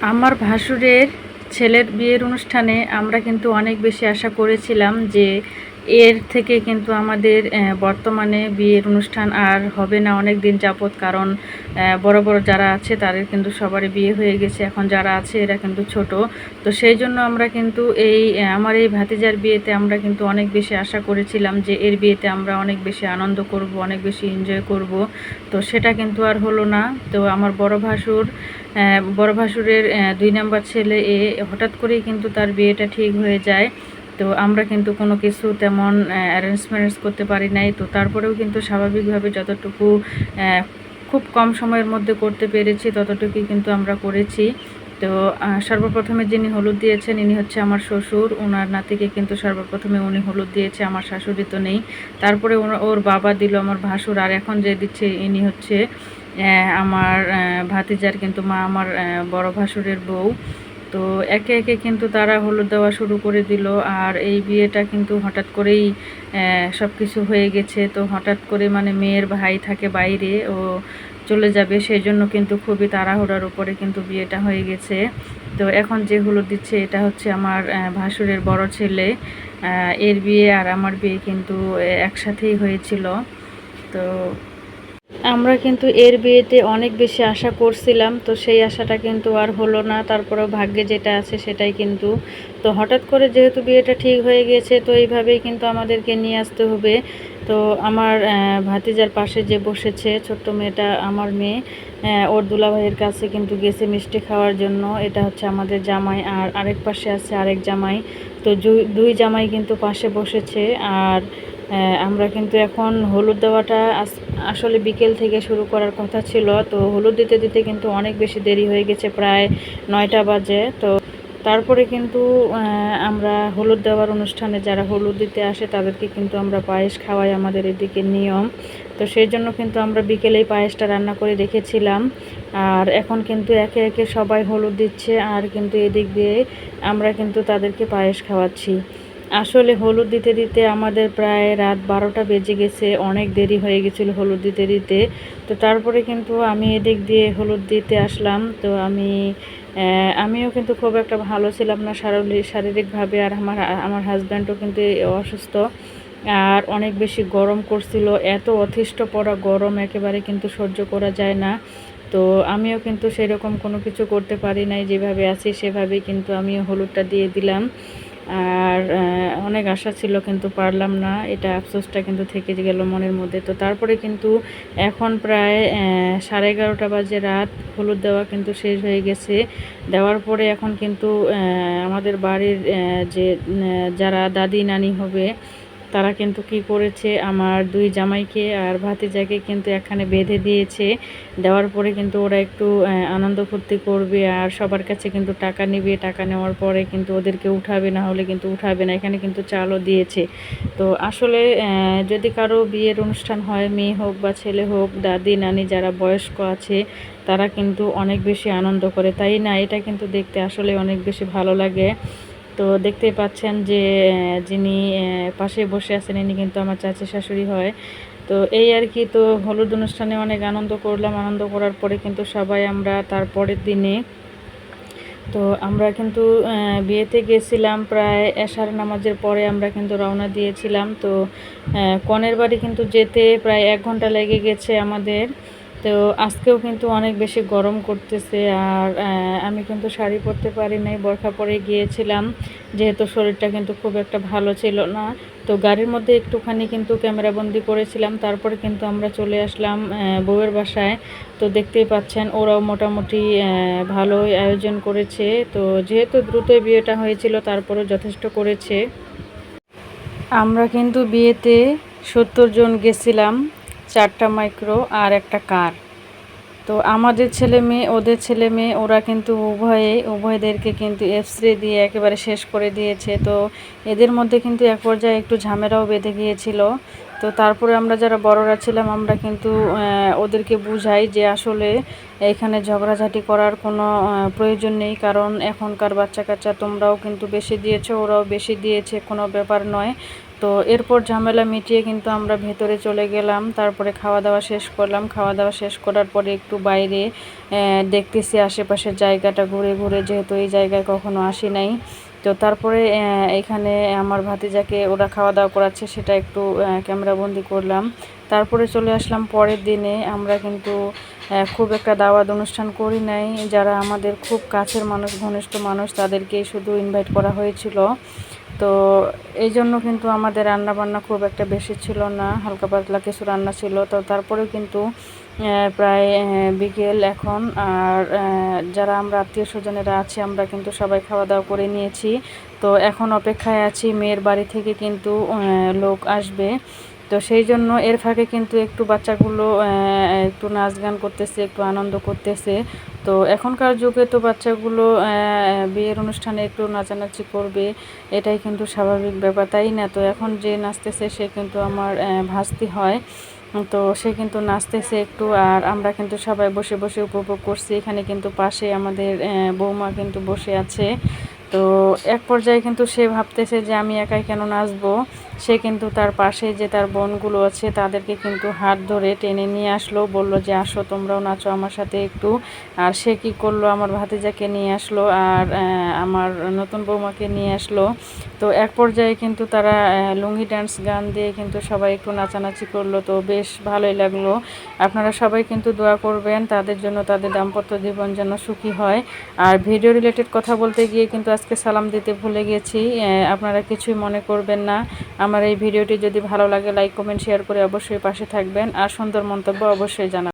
আমার ভাসুরের ছেলের বিয়ের অনুষ্ঠানে আমরা কিন্তু অনেক বেশি আশা করেছিলাম যে এর থেকে কিন্তু আমাদের বর্তমানে বিয়ের অনুষ্ঠান আর হবে না অনেক দিন যাবত কারণ বড় বড় যারা আছে তাদের কিন্তু সবারই বিয়ে হয়ে গেছে। এখন যারা আছে এরা কিন্তু ছোট। তো সেই জন্য আমরা কিন্তু এই আমার এই ভাতিজার বিয়েতে আমরা কিন্তু অনেক বেশি আশা করেছিলাম যে এর বিয়েতে আমরা অনেক বেশি আনন্দ করব, অনেক বেশি এনজয় করব। তো সেটা কিন্তু আর হলো না। তো আমার বড় ভাসুর বড় ভাসুরের দুই নাম্বার ছেলে এ হঠাৎ করেই কিন্তু তার বিয়েটা ঠিক হয়ে যায়। তো আমরা কিন্তু কোনো কিছু তেমন অ্যারেঞ্জমেন্টস করতে পারি নাই। তো তারপরেও কিন্তু স্বাভাবিকভাবে যতটুকু খুব কম সময়ের মধ্যে করতে পেরেছি, ততটুকুই কিন্তু আমরা করেছি। তো সর্বপ্রথমে যিনি হলুদ দিয়েছেন, ইনি হচ্ছে আমার শ্বশুর। ওনার নাতিকে কিন্তু সর্বপ্রথমে উনি হলুদ দিয়েছে, আমার শাশুড়ি তো নেই। তারপরে ওর- বাবা দিল আমার ভাসুর, আর এখন যে দিচ্ছে ইনি হচ্ছে আমার ভাতিজার কিন্তু মা, আমার বড় ভাসুরের বউ। তো একে একে কিন্তু তারা হলুদ দেওয়া শুরু করে দিল। আর এই বিয়েটা কিন্তু হঠাৎ করেই সব কিছু হয়ে গেছে। তো হঠাৎ করে মানে মেয়ের ভাই থাকে বাইরে, ও চলে যাবে। সেই জন্য কিন্তু খুবই তাড়াহুড়ার উপরে কিন্তু বিয়েটা হয়ে গেছে। তো এখন যে হলুদ দিচ্ছে, এটা হচ্ছে আমার ভাসুরের বড় ছেলে। এর বিয়ে আর আমার বিয়ে কিন্তু একসাথেই হয়েছিল। তো আমরা কিন্তু এর বিয়েতে অনেক বেশি আশা করছিলাম, তো সেই আশাটা কিন্তু আর হলো না। তারপরেও ভাগ্যে যেটা আছে সেটাই কিন্তু। তো হঠাৎ করে যেহেতু বিয়েটা ঠিক হয়ে গেছে, তো এইভাবেই কিন্তু আমাদেরকে নিয়ে আসতে হবে। তো আমার ভাতিজার পাশে যে বসেছে ছোট্ট মেয়েটা, আমার মেয়ে ওর দুলাভাইয়ের কাছে কিন্তু গেছে মিষ্টি খাওয়ার জন্য। এটা হচ্ছে আমাদের জামাই, আর আরেক পাশে আছে আরেক জামাই। তো দুই জামাই কিন্তু পাশে বসেছে, আর আমরা কিন্তু এখন হলুদ দেওয়াটা আসলে বিকেল থেকে শুরু করার কথা ছিল। তো হলুদ দিতে দিতে কিন্তু অনেক বেশি দেরি হয়ে গেছে, প্রায় নয়টা বাজে। তো তারপরে কিন্তু আমরা হলুদ দেওয়ার অনুষ্ঠানে যারা হলুদ দিতে আসে, তাদেরকে কিন্তু আমরা পায়েস খাওয়াই আমাদের এদিকে নিয়ম। তো সেই জন্য কিন্তু আমরা বিকেলেই পায়েসটা রান্না করে রেখেছিলাম। আর এখন কিন্তু একে একে সবাই হলুদ দিচ্ছে। আর কিন্তু এদিক দিয়ে আমরা কিন্তু তাদেরকে পায়েস খাওয়াচ্ছি। আসলে হলুদ দিতে দিতে আমাদের প্রায় রাত বারোটা বেজে গেছে, অনেক দেরি হয়ে গেছিল হলুদ দিতে দিতে। তো তারপরে কিন্তু আমি এদিক দিয়ে হলুদ দিতে আসলাম। তো আমি আমিও কিন্তু খুব একটা ভালো ছিলাম না শারীরিক শারীরিকভাবে আর আমার আমার হাজব্যান্ডও কিন্তু অসুস্থ। আর অনেক বেশি গরম করছিল, এত অতিষ্ঠ পড়া গরম একেবারে কিন্তু সহ্য করা যায় না। তো আমিও কিন্তু সেরকম কোনো কিছু করতে পারি নাই, যেভাবে আছি সেভাবে কিন্তু আমিও হলুদটা দিয়ে দিলাম। আর অনেক আশা ছিল কিন্তু পারলাম না। এটা আফসোসটা কিন্তু থেকে গেল মনের মধ্যে। তো তারপরে কিন্তু এখন প্রায় সাড়ে এগারোটা বাজে রাত। হলুদ দেওয়া কিন্তু শেষ হয়ে গেছে। দেওয়ার পরে এখন কিন্তু আমাদের বাড়ির যে যারা দাদি, নানি হবে তারা কিন্তু কি করেছে? আমার দুই জামাইকে আর ভাতিজাকে কিন্তু এখানে বেঁধে দিয়েছে। দেওয়ার পরে কিন্তু ওরা একটু আনন্দ ফুর্তি করবে আর সবার কাছে কিন্তু টাকা নেবে। টাকা নেওয়ার পরে কিন্তু ওদেরকে উঠাবে, না হলে কিন্তু উঠাবে না। এখানে কিন্তু চালও দিয়েছে। তো আসলে যদি কারও বিয়ের অনুষ্ঠান হয়, মেয়ে হোক বা ছেলে হোক, দাদি, নানি যারা বয়স্ক আছে, তারা কিন্তু অনেক বেশি আনন্দ করে। তাই না? এটা কিন্তু দেখতে আসলে অনেক বেশি ভালো লাগে। তো দেখতেই পাচ্ছেন যে যিনি পাশে বসে আছেন, ইনি কিন্তু আমার চাচি শাশুড়ি হয়। তো এই আর কি, তো হলুদ অনুষ্ঠানে অনেক আনন্দ করলাম। আনন্দ করার পরে কিন্তু সবাই আমরা তারপরের দিনে, তো আমরা কিন্তু বিয়েতে গেছিলাম প্রায় এশার নামাজের পরে আমরা কিন্তু রওনা দিয়েছিলাম। তো কনের বাড়ি কিন্তু যেতে প্রায় এক ঘণ্টা লেগে গেছে আমাদের। তো আজকেও কিন্তু অনেক বেশি গরম করতেছে আর আমি কিন্তু শাড়ি পরতে পারি নাই, বরখা পরে গিয়েছিলাম, যেহেতু শরীরটা কিন্তু খুব একটা ভালো ছিল না। তো গাড়ির মধ্যে একটুখানি কিন্তু ক্যামেরাবন্দি করেছিলাম, তারপরে কিন্তু আমরা চলে আসলাম বউয়ের বাসায়। তো দেখতেই পাচ্ছেন, ওরাও মোটামুটি ভালোই আয়োজন করেছে। তো যেহেতু দ্রুতই বিয়েটা হয়েছিল, তারপরেও যথেষ্ট করেছে। আমরা কিন্তু বিয়েতে সত্তর জন গেছিলাম। চারটা মাইক্রো আর একটা কার। তো আমাদের ছেলে মেয়ে, ওদের ছেলে মেয়ে, ওরা কিন্তু উভয়ে, উভয়দেরকে কিন্তু এফসরে দিয়ে একেবারে শেষ করে দিয়েছে। তো এদের মধ্যে কিন্তু এক পর্যায়ে একটু ঝামেলাও বেঁধে গিয়েছিল। তো তারপরে আমরা যারা বড়রা ছিলাম, আমরা কিন্তু ওদেরকে বুঝাই যে আসলে এখানে ঝগড়াঝাটি করার কোনো প্রয়োজন নেই। কারণ এখনকার বাচ্চা কাচ্চা তোমরাও কিন্তু বেশি দিয়েছ, ওরাও বেশি দিয়েছে, কোনো ব্যাপার নয়। তো এরপর ঝামেলা মিটিয়ে কিন্তু আমরা ভেতরে চলে গেলাম, তারপরে খাওয়া দাওয়া শেষ করলাম। খাওয়া দাওয়া শেষ করার পরে একটু বাইরে দেখতেছি আশেপাশের জায়গাটা ঘুরে ঘুরে, যেহেতু এই জায়গায় কখনো আসি নাই। তো তারপরে এখানে আমার ভাতিজাকে ওরা খাওয়া দাওয়া করাচ্ছে, সেটা একটু ক্যামেরা বন্দি করলাম। তারপরে চলে আসলাম পরের দিনে। আমরা কিন্তু খুব একটা দাওয়াত অনুষ্ঠান করি নাই। যারা আমাদের খুব কাছের মানুষ, ঘনিষ্ঠ মানুষ, তাদেরকেই শুধু ইনভাইট করা হয়েছিল। তো এই জন্য কিন্তু আমাদের রান্না বান্না খুব একটা বেশি ছিল না, হালকা পাতলা কিছু রান্না ছিল। তো তারপরেও কিন্তু প্রায় বিকেল এখন। আর যারা আমরা আত্মীয় স্বজনেরা আছি, আমরা কিন্তু সবাই খাওয়া দাওয়া করে নিয়েছি। তো এখন অপেক্ষায় আছি, মেয়ের বাড়ি থেকে কিন্তু লোক আসবে। তো সেই জন্য এর ফাঁকে কিন্তু একটু বাচ্চাগুলো একটু নাচ গান করতেছে, একটু আনন্দ করতেছে। তো এখনকার যুগে তো বাচ্চাগুলো বিয়ের অনুষ্ঠানে একটু নাচানাচি করবে, এটাই কিন্তু স্বাভাবিক ব্যাপার, তাই না? তো এখন যে নাচতেছে সে কিন্তু আমার ভাস্তি হয়। তো সে কিন্তু নাচতেছে একটু, আর আমরা কিন্তু সবাই বসে বসে উপভোগ করছি। এখানে কিন্তু পাশে আমাদের বৌমা কিন্তু বসে আছে। তো এক পর্যায়ে কিন্তু সে ভাবতেছে যে আমি একাই কেন নাচবো? সে কিন্তু তার পাশে যে তার বোনগুলো আছে, তাদেরকে কিন্তু হাত ধরে টেনে নিয়ে আসলো, বলল যে, আসো, তোমরাও নাচো আমার সাথে একটু। আর সে কি করল? আমার ভাতিজাকে নিয়ে আসলো আর আমার নতুন বৌমাকে নিয়ে আসলো। তো এক পর্যায়ে কিন্তু তারা লুঙ্গি ডান্স গান দিয়ে কিন্তু সবাই একটু নাচানাচি করল। তো বেশ ভালোই লাগল। আপনারা সবাই কিন্তু দোয়া করবেন, তাদের জন্য তাদের দাম্পত্য জীবন যেন সুখী হয়। আর ভিডিও রিলেটেড কথা বলতে গিয়ে কিন্তু আজকে সালাম দিতে ভুলে গেছি। আপনারা কিছুই মনে করবেন না। আমার এই ভিডিওটি যদি ভালো লাগে লাইক কমেন্ট শেয়ার করে অবশ্যই পাশে থাকবেন। আর সুন্দর মন্তব্য অবশ্যই জানাবেন।